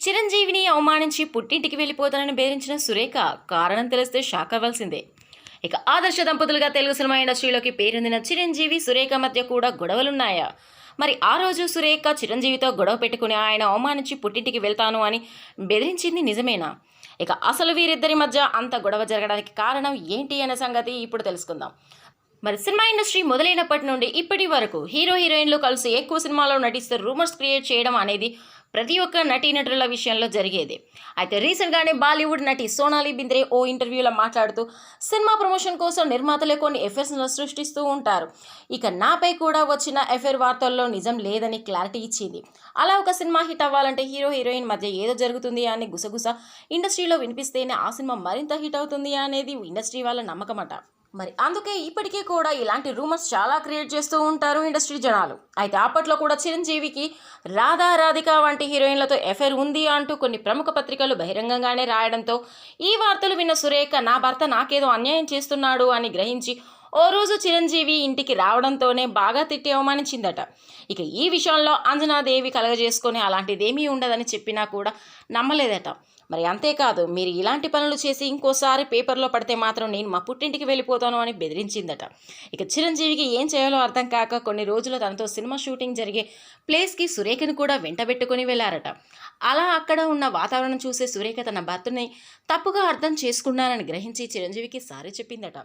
చిరంజీవిని అవమానించి పుట్టింటికి వెళ్ళిపోతానని బెదిరించిన సురేఖ కారణం తెలిస్తే షాక్ అవ్వాల్సిందే. ఇక ఆదర్శ దంపతులుగా తెలుగు సినిమా ఇండస్ట్రీలోకి పేరొందిన చిరంజీవి సురేఖ మధ్య కూడా గొడవలున్నాయా? మరి ఆ రోజు సురేఖ చిరంజీవితో గొడవ పెట్టుకుని ఆయన అవమానించి పుట్టింటికి వెళ్తాను అని బెదిరించింది నిజమేనా? ఇక అసలు వీరిద్దరి మధ్య అంత గొడవ జరగడానికి కారణం ఏంటి అనే సంగతి ఇప్పుడు తెలుసుకుందాం. మరి సినిమా ఇండస్ట్రీ మొదలైనప్పటి నుండి ఇప్పటి వరకు హీరో హీరోయిన్లు కలిసి ఎక్కువ సినిమాలో నటిస్తే రూమర్స్ క్రియేట్ చేయడం అనేది ప్రతి ఒక్క నటీనటుల విషయంలో జరిగేది. అయితే రీసెంట్గానే బాలీవుడ్ నటి సోనాలి బింద్రే ఓ ఇంటర్వ్యూలో మాట్లాడుతూ సినిమా ప్రమోషన్ కోసం నిర్మాతలే కొన్ని ఎఫ్ఐఆర్స్ను సృష్టిస్తూ ఉంటారు. ఇక నాపై కూడా వచ్చిన ఎఫ్ఐఆర్ వార్తల్లో నిజం లేదని క్లారిటీ ఇచ్చింది. అలా ఒక సినిమా హిట్ అవ్వాలంటే హీరో హీరోయిన్ మధ్య ఏదో జరుగుతుంది అని గుసగుస ఇండస్ట్రీలో వినిపిస్తేనే ఆ సినిమా మరింత హిట్ అవుతుంది అనేది ఇండస్ట్రీ వాళ్ళ నమ్మకమట. మరి అందుకే ఇప్పటికీ కూడా ఇలాంటి రూమర్స్ చాలా క్రియేట్ చేస్తూ ఉంటారు ఇండస్ట్రీ జనాలు. అయితే అప్పట్లో కూడా చిరంజీవికి రాధా రాధిక వంటి హీరోయిన్లతో ఎఫైర్ ఉంది అంటూ కొన్ని ప్రముఖ పత్రికలు బహిరంగంగానే రాయడంతో ఈ వార్తలు విన్న సురేఖ నా భర్త నాకేదో అన్యాయం చేస్తున్నాడు అని గ్రహించి ఓ రోజు చిరంజీవి ఇంటికి రావడంతోనే బాగా తిట్టి అవమానించిందట. ఇక ఈ విషయంలో అంజనాదేవి కలగజేసుకొని అలాంటిదేమీ ఉండదని చెప్పినా కూడా నమ్మలేదట. మరి అంతేకాదు మీరు ఇలాంటి పనులు చేసి ఇంకోసారి పేపర్లో పడితే మాత్రం నేను మా పుట్టింటికి వెళ్ళిపోతాను అని బెదిరించిందట. ఇక చిరంజీవికి ఏం చేయాలో అర్థం కాక కొన్ని రోజులు తనతో సినిమా షూటింగ్ జరిగే ప్లేస్కి సురేఖను కూడా వెంటబెట్టుకుని వెళ్ళారట. అలా అక్కడ ఉన్న వాతావరణం చూసే సురేఖ తన భర్తని తప్పుగా అర్థం చేసుకున్నానని గ్రహించి చిరంజీవికి సారీ చెప్పిందట.